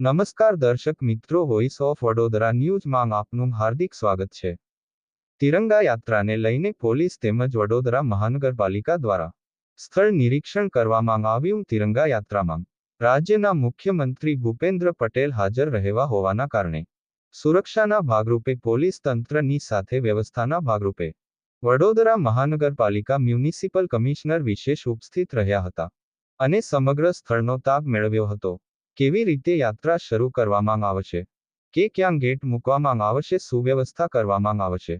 નમસ્કાર દર્શક મિત્રો વોઇસ ઓફ વડોદરા ન્યૂઝમાં આપનું હાર્દિક સ્વાગત છે. તિરંગા યાત્રાને લઈને પોલીસ તેમજ વડોદરા મહાનગરપાલિકા દ્વારા સ્થળ નિરીક્ષણ કરવામાં આવ્યું તિરંગા યાત્રામાં રાજ્યના મુખ્યમંત્રી ભૂપેન્દ્ર પટેલ હાજર રહેવા હોવાના કારણે સુરક્ષાના ભાગરૂપે પોલીસ તંત્રની સાથે વ્યવસ્થાના ભાગરૂપે વડોદરા મહાનગરપાલિકા મ્યુનિસિપલ કમિશનર વિશેષ ઉપસ્થિત રહ્યા હતા અને સમગ્ર સ્થળનો તાગ મેળવ્યો હતો. કેવી રીતે યાત્રા શરૂ કરવામાં આવશે? કે ક્યાં ગેટ મૂકવામાં આવશે? સુવ્યવસ્થા કરવામાં આવશે?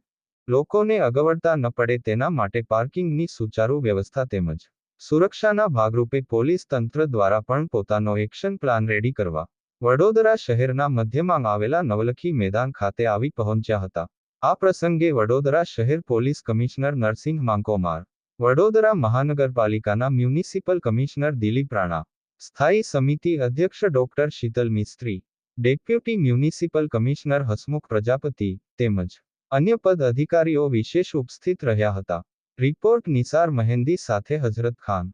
લોકોને અગવડતા ન પડે તેના માટે પાર્કિંગની સુચારુ વ્યવસ્થા તેમજ સુરક્ષાના ભાગરૂપે પોલીસ તંત્ર દ્વારા પણ પોતાનો એક્શન પ્લાન રેડી કરવા વડોદરા શહેરના મધ્યમાં આવેલા નવલખી મેદાન ખાતે આવી પહોંચ્યા હતા. આ પ્રસંગે વડોદરા શહેર પોલીસ કમિશનર નરસિંહ માંકોમાર, વડોદરા મહાનગરપાલિકાના મ્યુનિસિપલ કમિશનર દિલીપ રાણા સ્થાયી સમિતિ અધ્યક્ષ doctor Sheetal Mistry deputy municipal commissioner Hasmukh Prajapati તેમજ અન્ય પદ અધિકારીઓ વિશેષ ઉપસ્થિત રહ્યા હતા રિપોર્ટ નિસાર મહેંદી સાથે હઝરત ખાન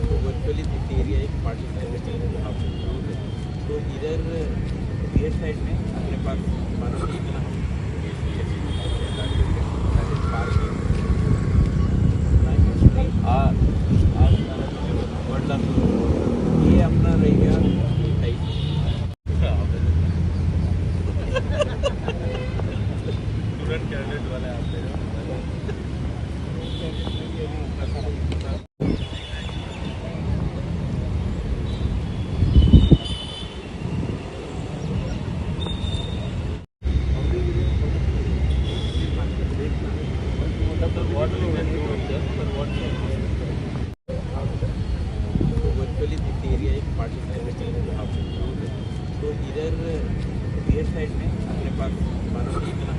तो वर्चुअली दिस एरिया एक पार्टिसिपेशन आप तो इधर रियर साइड में अपने पास तो इधर रियर साइड में अपने पास